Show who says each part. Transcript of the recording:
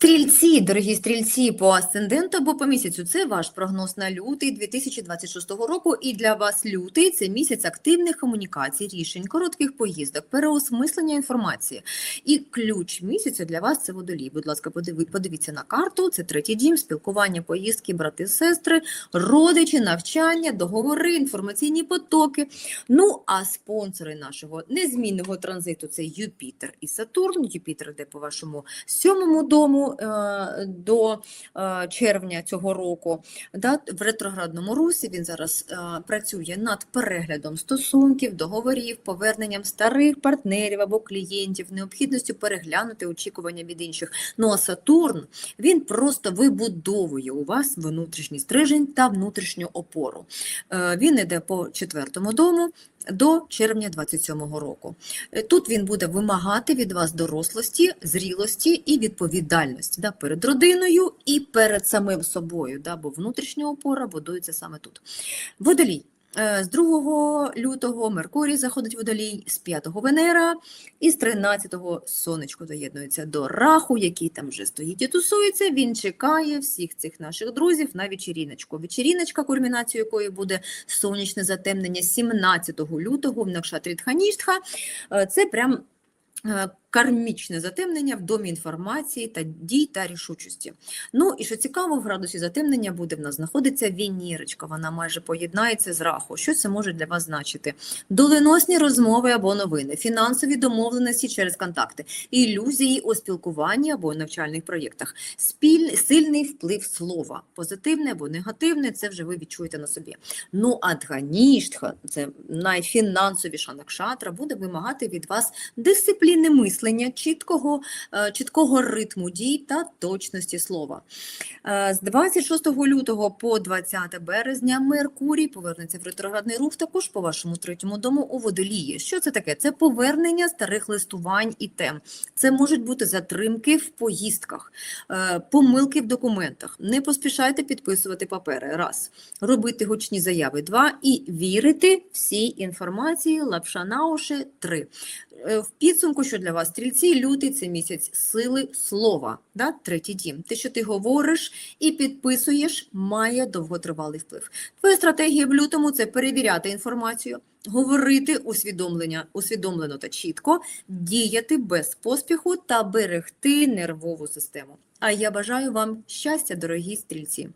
Speaker 1: Стрільці, дорогі стрільці, по асценденту або по місяцю. Це ваш прогноз на лютий 2026 року. І для вас лютий це місяць активних комунікацій, рішень, коротких поїздок, переосмислення інформації. І ключ місяця для вас це водолій. Будь ласка, подивіться на карту. Це третій дім, спілкування, поїздки, брати, сестри, родичі, навчання, договори, інформаційні потоки. Ну а спонсори нашого незмінного транзиту це Юпітер і Сатурн. Юпітер йде по вашому сьомому дому е, до е, червня цього року. В ретроградному русі він зараз е, працює над переглядом стосунків, договорів, поверненням старих партнерів або клієнтів, необхідністю переглянути очікування від інших. Ну а Сатурн він просто вибудовує у вас внутрішній стрижень та внутрішню опору. Він іде по четвертому дому до червня 27-го року. Тут він буде вимагати від вас дорослості, зрілості і відповідальності да, перед родиною і перед самим собою, да, бо внутрішня опора будується саме тут. Водолій. Е, З 2 лютого Меркурій заходить водолій, з 5 Венера і з 13-го сонечко доєднується до раху, який там вже стоїть і тусується. Він чекає всіх цих наших друзів на вечіріночку. Вечіріночка, кульмінацією якої буде сонячне затемнення 17 лютого в Накшатрі Тханіштха. Е, Це прям е, кармічне затемнення в домі інформації та дій та рішучості. Ну і що цікаво, в градусі затемнення буде в нас знаходиться Венірочка, вона майже поєднається з раху. Що це може для вас значити? Доленосні розмови або новини, фінансові домовленості через контакти, ілюзії у спілкуванні або навчальних проєктах, спіль, сильний вплив слова, позитивне або негативне, це вже ви відчуєте на собі. Ну а це найфінансовіша накшатра, буде вимагати від вас дисципліни мислення, чіткого, е, чіткого ритму дій та точності слова. Е, З 26 лютого по 20 березня Меркурій повернеться в ретроградний рух також по вашому третьому дому у водолії. Що це таке? Це повернення старих листувань і тем. Це можуть бути затримки в поїздках, е, помилки в документах. Не поспішайте підписувати папери. Раз. Робити гучні заяви. Два. І вірити всій інформації. Лапша на уші. Три. В підсумку, що для вас стрільці, лютий це місяць сили слова, да? третій дім. Те, що ти говориш і підписуєш, має довготривалий вплив. Твоя стратегія в лютому це перевіряти інформацію, говорити усвідомлення, усвідомлено та чітко, діяти без поспіху та берегти нервову систему. А я бажаю вам щастя, дорогі стрільці.